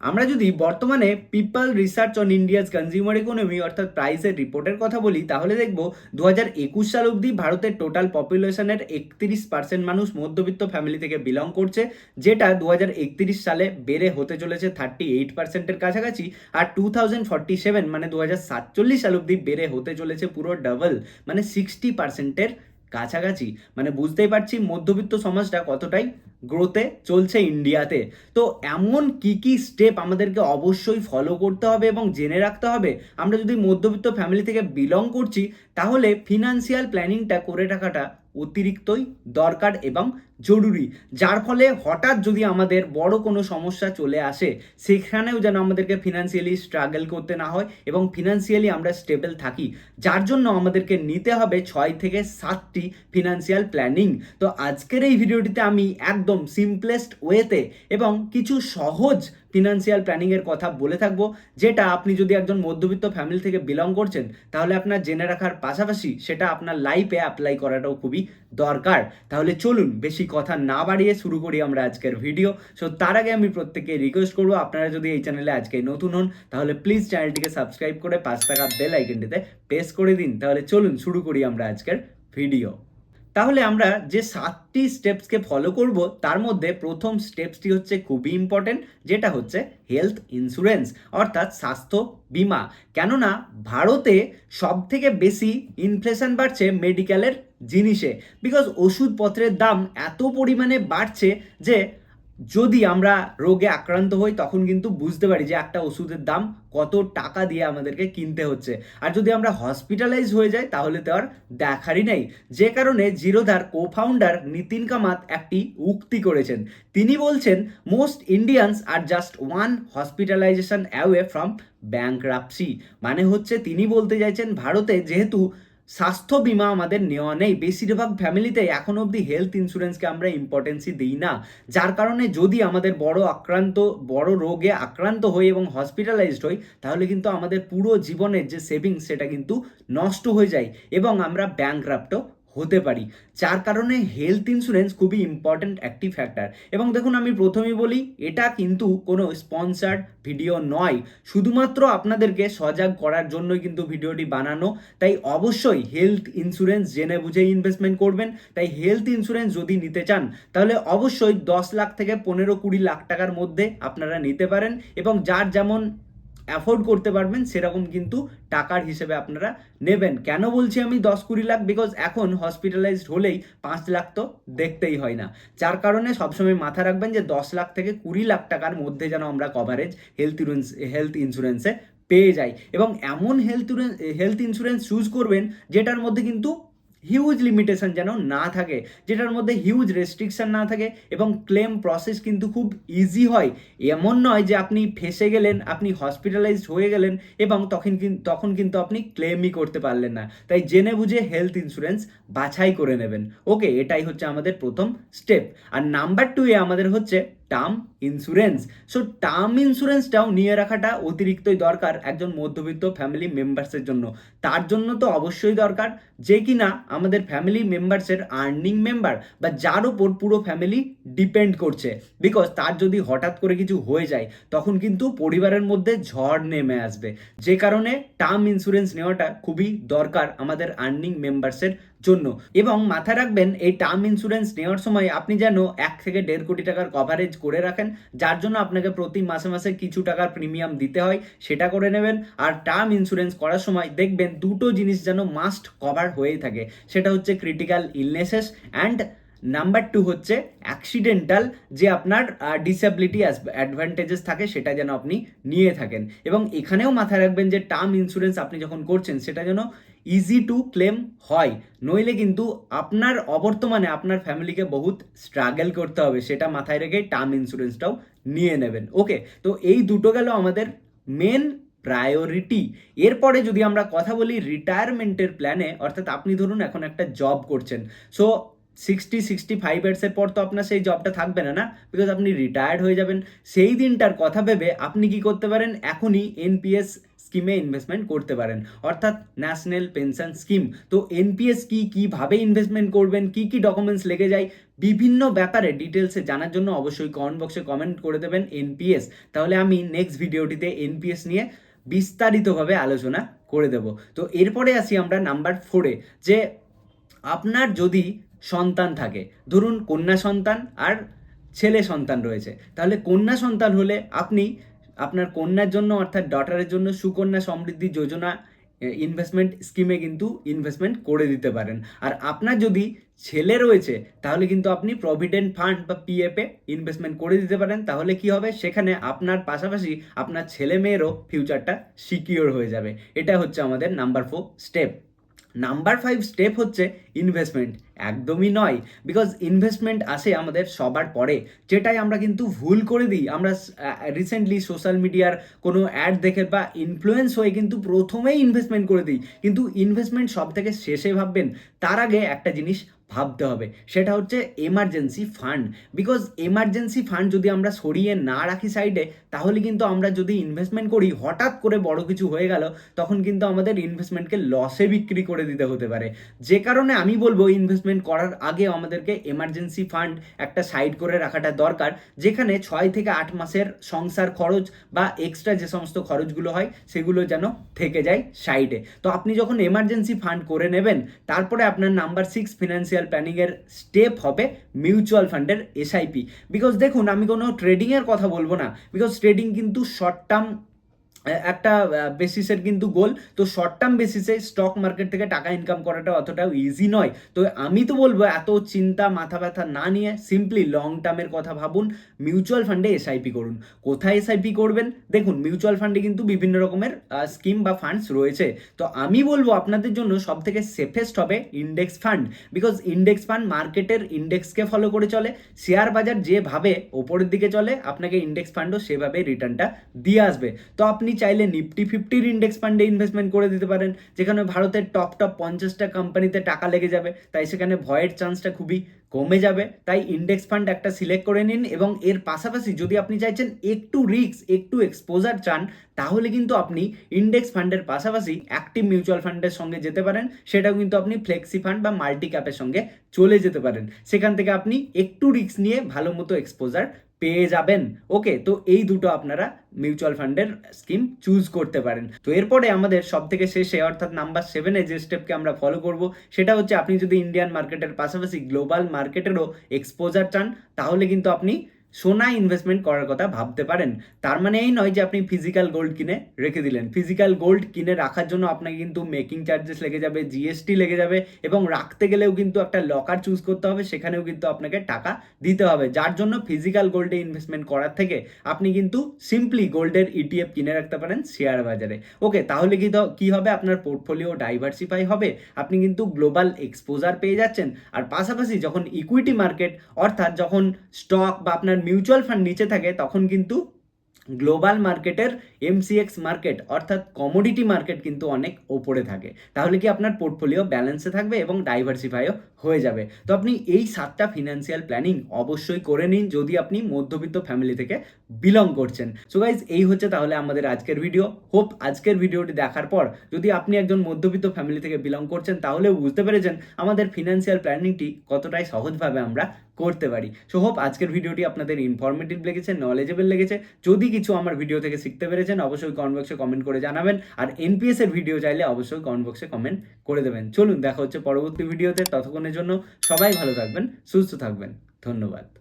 আমরা যদি বর্তমানে people research on India's consumer economy, অর্থাৎ প্রাইসের রিপোর্টের কথা বলি, তাহলে দেখব দু হাজার একুশ সাল অবধি ভারতের টোটাল পপুলেশনের একত্রিশ পার্সেন্ট মানুষ মধ্যবিত্ত ফ্যামিলি থেকে বিলং করছে, যেটা দু হাজার একত্রিশ সালে বেড়ে হতে চলেছে থার্টি এইট পার্সেন্টের কাছাকাছি, আর টু থাউজেন্ড ফর্টি সেভেন মানে দু হাজার সাতচল্লিশ সাল অবধি বেড়ে হতে চলেছে পুরো ডাবল মানে সিক্সটি পার্সেন্টের কাছাকাছি মানে বুঝতেই পারছি মধ্যবিত্ত সমাজটা কতটাই গ্রোথে চলছে ইন্ডিয়াতে তো এমন কি কি স্টেপ আমাদেরকে অবশ্যই ফলো করতে হবে এবং জেনে রাখতে হবে? আমরা যদি মধ্যবিত্ত ফ্যামিলি থেকে বিলং করছি, তাহলে ফিনান্সিয়াল প্ল্যানিংটা করে রাখাটা অতিরিক্তই দরকার এবং জরুরি। যার ফলে হঠাৎ যদি আমাদের বড় কোনো সমস্যা চলে আসে, সেখানেও যেন আমাদেরকে ফিনান্সিয়ালি স্ট্রাগল করতে না হয় এবং ফিনান্সিয়ালি আমরা স্টেবল থাকি। যার জন্য আমাদেরকে নিতে হবে ছয় থেকে সাতটি ফিনান্সিয়াল প্ল্যানিং তো আজকের এই ভিডিওটিতে আমি একদম সিম্পলেস্ট ওয়েতে এবং কিছু সহজ ফিনান্সিয়াল প্ল্যানিংয়ের কথা বলে থাকব, যেটা আপনি যদি একজন মধ্যবিত্ত ফ্যামিলি থেকে বিলং করছেন, তাহলে আপনার জেনে রাখার পাশাপাশি সেটা আপনার লাইফে অ্যাপ্লাই করাটাও খুবই দরকার। তাহলে চলুন বেশি কথা না বাড়িয়ে শুরু করি আমরা আজকের ভিডিও। সো তার আগে আমি প্রত্যেককে রিকোয়েস্ট করব, আপনারা যদি এই চ্যানেলে আজকে নতুন হন, তাহলে প্লিজ চ্যানেলটিকে সাবস্ক্রাইব করে পাঁচ টাকা বেল আইকনটিতে প্রেস করে দিন। তাহলে চলুন শুরু করি আমরা আজকের ভিডিও তাহলে আমরা যে সাতটি স্টেপসকে ফলো করব, তার মধ্যে প্রথম স্টেপসটি হচ্ছে খুবই ইম্পর্টেন্ট যেটা হচ্ছে হেলথ ইন্স্যুরেন্স অর্থাৎ স্বাস্থ্য বিমা। কেননা ভারতে সব থেকে বেশি ইনফ্লেশন বাড়ছে মেডিকেলের জিনিসে। বিকজ ওষুধপত্রের দাম এত পরিমাণে বাড়ছে যে, যদি আমরা রোগে আক্রান্ত হই, তখন কিন্তু বুঝতে পারি যে একটা ওষুধের দাম কত টাকা দিয়ে আমাদেরকে কিনতে হচ্ছে। আর যদি আমরা হসপিটালাইজ হয়ে যাই, তাহলে তো আর দেখারই নেই। যে কারণে জিরোধার কো ফাউন্ডার নীতিন কামাত একটি উক্তি করেছেন। তিনি বলছেন most Indians are just one hospitalization away from bankruptcy মানে হচ্ছে তিনি বলতে চাইছেন, ভারতে যেহেতু স্বাস্থ্য বিমা আমাদের নেওয়া নেই। বেশিরভাগ ফ্যামিলিতে এখন অবধি হেলথ ইন্স্যুরেন্সকে আমরা ইম্পর্টেন্সই দিই না। যার কারণে যদি আমাদের বড় আক্রান্ত, বড় রোগে আক্রান্ত হই এবং হসপিটালাইজড হই, তাহলে কিন্তু আমাদের পুরো জীবনের যে সেভিংস সেটা কিন্তু নষ্ট হয়ে যায় এবং আমরা ব্যাংক্রাপ্টও হতে পারি। যার কারণে হেলথ ইন্স্যুরেন্স খুবই ইম্পর্ট্যান্ট একটি ফ্যাক্টর এবং দেখুন, আমি প্রথমেই বলি, এটা কিন্তু কোনো স্পন্সার্ড ভিডিও নয়। শুধুমাত্র আপনাদেরকে সজাগ করার জন্যই কিন্তু ভিডিওটি বানানো। তাই অবশ্যই হেলথ ইন্স্যুরেন্স জেনে বুঝে ইনভেস্টমেন্ট করবেন। তাই হেলথ ইন্স্যুরেন্স যদি নিতে চান, তাহলে অবশ্যই দশ লাখ থেকে পনেরো কুড়ি লাখ টাকার মধ্যে আপনারা নিতে পারেন। এবং যার যেমন অ্যাফোর্ড করতে পারবেন, সেরকম কিন্তু টাকার হিসেবে আপনারা নেবেন। কেন বলছি আমি দশ কুড়ি লাখ? বিকজ এখন হসপিটালাইজড হলেই পাঁচ লাখ তো দেখতেই হয় না। যার কারণে সবসময় মাথা রাখবেন যে দশ লাখ থেকে কুড়ি লাখ টাকার মধ্যে যেন আমরা কভারেজ হেলথ হেলথ ইন্স্যুরেন্সে পেয়ে যাই। এবং এমন হেলথ হেলথ ইন্স্যুরেন্স চুজ করবেন যেটার মধ্যে কিন্তু হিউজ লিমিটেশন যেন না থাকে, যেটার মধ্যে হিউজ রেস্ট্রিকশন না থাকে এবং ক্লেম প্রসেস কিন্তু খুব ইজি হয়। এমন নয় যে আপনি ফেসে গেলেন, আপনি হসপিটালাইজড হয়ে গেলেন এবং তখন তখন কিন্তু আপনি ক্লেমই করতে পারলেন না। তাই জেনে বুঝে হেলথ ইন্স্যুরেন্স বাছাই করে নেবেন। ওকে এটাই হচ্ছে আমাদের প্রথম স্টেপ আর নাম্বার টু এ আমাদের হচ্ছে টার্ম ইন্স্যুরেন্স সো টার্ম ইন্স্যুরেন্সটাও নিয়ে রাখাটা অতিরিক্তই দরকার একজন মধ্যবিত্ত ফ্যামিলি মেম্বার্সের জন্য। তার জন্য তো অবশ্যই দরকার যে কিনা আমাদের ফ্যামিলি মেম্বার্সের আর্নিং মেম্বার বা যার ওপর পুরো ফ্যামিলি ডিপেন্ড করছে। বিকজ তার যদি হঠাৎ করে কিছু হয়ে যায়, তখন কিন্তু পরিবারের মধ্যে ঝড় নেমে আসবে। যে কারণে টার্ম ইন্স্যুরেন্স নেওয়াটা খুবই দরকার আমাদের আর্নিং মেম্বার্সের জন্য। এবং মাথায় রাখবেন, এই টার্ম ইন্স্যুরেন্স নেওয়ার সময় আপনি যেন এক থেকে দেড় কোটি টাকার কভারেজ করে রাখেন, যার জন্য আপনাকে প্রতি মাসে মাসে কিছু টাকার প্রিমিয়াম দিতে হয়, সেটা করে নেবেন। আর টার্ম ইন্স্যুরেন্স করার সময় দেখবেন দুটো জিনিস যেন মাস্ট কভার হয়েই থাকে। সেটা হচ্ছে critical illnesses and number two হচ্ছে অ্যাক্সিডেন্টাল যে আপনার ডিসেবিলিটি অ্যাডভান্টেজেস থাকে, সেটা যেন আপনি নিয়ে থাকেন। এবং এখানেও মাথায় রাখবেন যে টার্ম ইন্স্যুরেন্স আপনি যখন করছেন, সেটা যেন ইজি টু ক্লেম হয়। নইলে কিন্তু আপনার অবর্তমানে আপনার ফ্যামিলিকে বহুত স্ট্রাগল করতে হবে, সেটা মাথায় রেখে টার্ম ইন্স্যুরেন্সটাও নিয়ে নেবেন। ওকে তো এই দুটো গেল আমাদের মেন প্রায়োরিটি এরপরে যদি আমরা কথা বলি রিটায়ারমেন্টের প্ল্যানে অর্থাৎ আপনি ধরুন এখন একটা জব করছেন। সো সিক্সটি সিক্সটি ফাইভ ইয়ার্সের পর তো আপনার সেই জবটা থাকবে না না? বিকজ আপনি রিটায়ার্ড হয়ে যাবেন। সেই দিনটার কথা ভেবে আপনি কি করতে পারেন? এখনই এনপিএস স্কিমে ইনভেস্টমেন্ট করতে পারেন। অর্থাৎ ন্যাশনাল পেনশন স্কিম তো এনপিএস কি কীভাবে ইনভেস্টমেন্ট করবেন? কি কি ডকুমেন্টস লেগে যায়? বিভিন্ন ব্যাপারে ডিটেলসে জানার জন্য অবশ্যই কমেন্ট বক্সে কমেন্ট করে দেবেন এনপিএস তাহলে আমি নেক্সট ভিডিওটিতে এনপিএস নিয়ে বিস্তারিতভাবে আলোচনা করে দেব। তো এরপরে আসি আমরা নাম্বার ফোরে যে আপনার যদি সন্তান থাকে। ধরুন কন্যা সন্তান আর ছেলে সন্তান রয়েছে। তাহলে কন্যা সন্তান হলে আপনি আপনার কন্যার জন্য অর্থাৎ ডটারের জন্য সুকন্যা সমৃদ্ধি যোজনা ইনভেস্টমেন্ট স্কিমে কিন্তু ইনভেস্টমেন্ট করে দিতে পারেন। আর আপনার যদি ছেলে রয়েছে, তাহলে কিন্তু আপনি প্রভিডেন্ট ফান্ড বা পিএফে ইনভেস্টমেন্ট করে দিতে পারেন। তাহলে কি হবে? সেখানে আপনার পাশাপাশি আপনার ছেলে মেয়েরও ফিউচারটা সিকিওর হয়ে যাবে। এটা হচ্ছে আমাদের number four step number five step হচ্ছে ইনভেস্টমেন্ট একদমই নয়। বিকজ ইনভেস্টমেন্ট আসে আমাদের সবার পরে। যেটাই আমরা কিন্তু ভুল করে দিই, আমরা রিসেন্টলি সোশ্যাল মিডিয়ার কোনো অ্যাড দেখে বা ইনফ্লুয়েন্স হয়ে কিন্তু প্রথমেই ইনভেস্টমেন্ট করে দিই। কিন্তু ইনভেস্টমেন্ট সব থেকে শেষে ভাববেন, তার আগে একটা জিনিস ভাবতে হবে। সেটা হচ্ছে emergency fund because emergency fund যদি আমরা সরিয়ে না রাখি সাইডে তাহলে কিন্তু আমরা যদি ইনভেস্টমেন্ট করি, হঠাৎ করে বড় কিছু হয়ে গেল, তখন কিন্তু আমাদের ইনভেস্টমেন্টকে লসে বিক্রি করে দিতে হতে পারে। যে কারণে আমি বলব ইনভেস্টমেন্ট করার আগে আমাদেরকে এমার্জেন্সি ফান্ড একটা সাইড করে রাখাটা দরকার, যেখানে ছয় থেকে আট মাসের সংসার খরচ বা এক্সট্রা যে সমস্ত খরচগুলো হয়, সেগুলো যেন থেকে যায় সাইডে তো আপনি যখন এমার্জেন্সি ফান্ড করে নেবেন, তারপরে আপনার নাম্বার সিক্স ফিনান্সিয়াল প্ল্যানিংয়ের স্টেপ হবে মিউচুয়াল ফান্ডের এসআইপি বিকজ দেখুন, আমি কোনো ট্রেডিংয়ের কথা বলব না। বিকজ ট্রেডিং কিন্তু শর্ট টার্ম একটা বেসিসের কিন্তু গোল তো শর্ট টার্ম বেসিসে স্টক মার্কেট থেকে টাকা ইনকাম করাটা অতটাও ইজি নয়। তো আমি তো বলব, এত চিন্তা, মাথা ব্যথা না নিয়ে সিম্পলি লং টার্মের কথা ভাবুন মিউচুয়াল ফান্ডে এসআইপি করুন। কোথায় এসআইপি করবেন? দেখুন মিউচুয়াল ফান্ডে কিন্তু বিভিন্ন রকমের স্কিম বা ফান্ডস রয়েছে। তো আমি বলব, আপনাদের জন্য সব থেকে সেফেস্ট হবে index fund because index fund মার্কেটের ইন্ডেক্সকে ফলো করে চলে। শেয়ার বাজার যেভাবে ওপরের দিকে চলে, আপনাকে ইন্ডেক্স ফান্ডও সেভাবে রিটার্নটা দিয়ে আসবে। তো আপনি চাইলে নিফটি ফিফটির ইন্ডেক্স ফান্ডে ইনভেস্টমেন্ট করে দিতে পারেন, যেখানে ভারতের টপ টপ পঞ্চাশটা কোম্পানিতে টাকা লেগে যাবে। তাই সেখানে ভয়ের চান্সটা খুবই কমে যাবে। তাই ইন্ডেক্স ফান্ড একটা সিলেক্ট করে নিন এবং এর পাশাপাশি যদি আপনি চাইছেন একটু রিস্ক একটু এক্সপোজার চান, তাহলে কিন্তু আপনি ইন্ডেক্স ফান্ডের পাশাপাশি অ্যাক্টিভ মিউচুয়াল ফান্ডের সঙ্গে যেতে পারেন। সেটাও কিন্তু আপনি ফ্লেক্সি ফান্ড বা মাল্টি ক্যাপের সঙ্গে চলে যেতে পারেন। সেখান থেকে আপনি একটু রিস্ক নিয়ে ভালো মতো এক্সপোজার পেয়ে যাবেন। ওকে, তো এই দুটো আপনারা মিউচুয়াল ফান্ডের স্কিম চুজ করতে পারেন। তো এরপরে আমাদের সব থেকে শেষে, অর্থাৎ নাম্বার সেভেনে যে স্টেপকে আমরা ফলো করব, সেটা হচ্ছে আপনি যদি ইন্ডিয়ান মার্কেটের পাশাপাশি গ্লোবাল মার্কেটেরও এক্সপোজার চান, তাহলে কিন্তু আপনি সোনা ইনভেস্টমেন্ট করার কথা ভাবতে পারেন। তার মানে এই নয় যে আপনি ফিজিক্যাল গোল্ড কিনে রেখে দিলেন। ফিজিক্যাল গোল্ড কিনে রাখার জন্য আপনাকে কিন্তু মেকিং চার্জেস লেগে যাবে জিএসটি লেগে যাবে এবং রাখতে গেলেও কিন্তু একটা লকার চুজ করতে হবে, সেখানেও কিন্তু আপনাকে টাকা দিতে হবে। যার জন্য ফিজিক্যাল গোল্ডে ইনভেস্টমেন্ট করার থেকে আপনি কিন্তু সিম্পলি গোল্ডের ইটিএফ কিনে রাখতে পারেন শেয়ার বাজারে। ওকে তাহলে কি কি হবে? আপনার পোর্টফোলিও ডাইভার্সিফাই হবে। আপনি কিন্তু গ্লোবাল এক্সপোজার পেয়ে যাচ্ছেন। আর পাশাপাশি যখন ইকুইটি মার্কেট অর্থাৎ যখন স্টক বা আপনার মিউচুয়াল ফান্ড নিচে থাকে তখন কিন্তু গ্লোবাল মার্কেটের এমসিএক্স মার্কেট অর্থাৎ কমোডিটি মার্কেট কিন্তু অনেক ওপরে থাকে। তাহলে কি আপনার পোর্টফোলিও ব্যালেন্সে থাকবে এবং ডাইভার্সিফাইও হয়ে যাবে। তো আপনি এই সাতটা ফিনান্সিয়াল প্ল্যানিং অবশ্যই করে নিন যদি আপনি মধ্যবিত্ত ফ্যামিলি থেকে বিলং করছেন। সো গাইজ এই হচ্ছে তাহলে আমাদের আজকের ভিডিও হোপ আজকের ভিডিওটি দেখার পর যদি আপনি একজন মধ্যবিত্ত ফ্যামিলি থেকে বিলং করছেন, তাহলে বুঝতে পেরেছেন আমাদের ফিনান্সিয়াল প্ল্যানিংটি কতটাই সহজভাবে আমরা করতে পারি। সো হোপ আজকের ভিডিওটি আপনাদের ইনফরমেটিভ লেগেছে নলেজেবল লেগেছে। যদি কিছু আমার ভিডিও থেকে শিখতে পেরেছেন অবশ্যই কমেন্ট বক্সে কমেন্ট করে জানাবেন। আর এনপিএস এর ভিডিও চাইলে অবশ্যই কমেন্ট বক্সে কমেন্ট করে দেবেন। চলুন, দেখা হচ্ছে পরবর্তী ভিডিওতে ততক্ষণের জন্য সবাই ভালো থাকবেন, সুস্থ থাকবেন। ধন্যবাদ।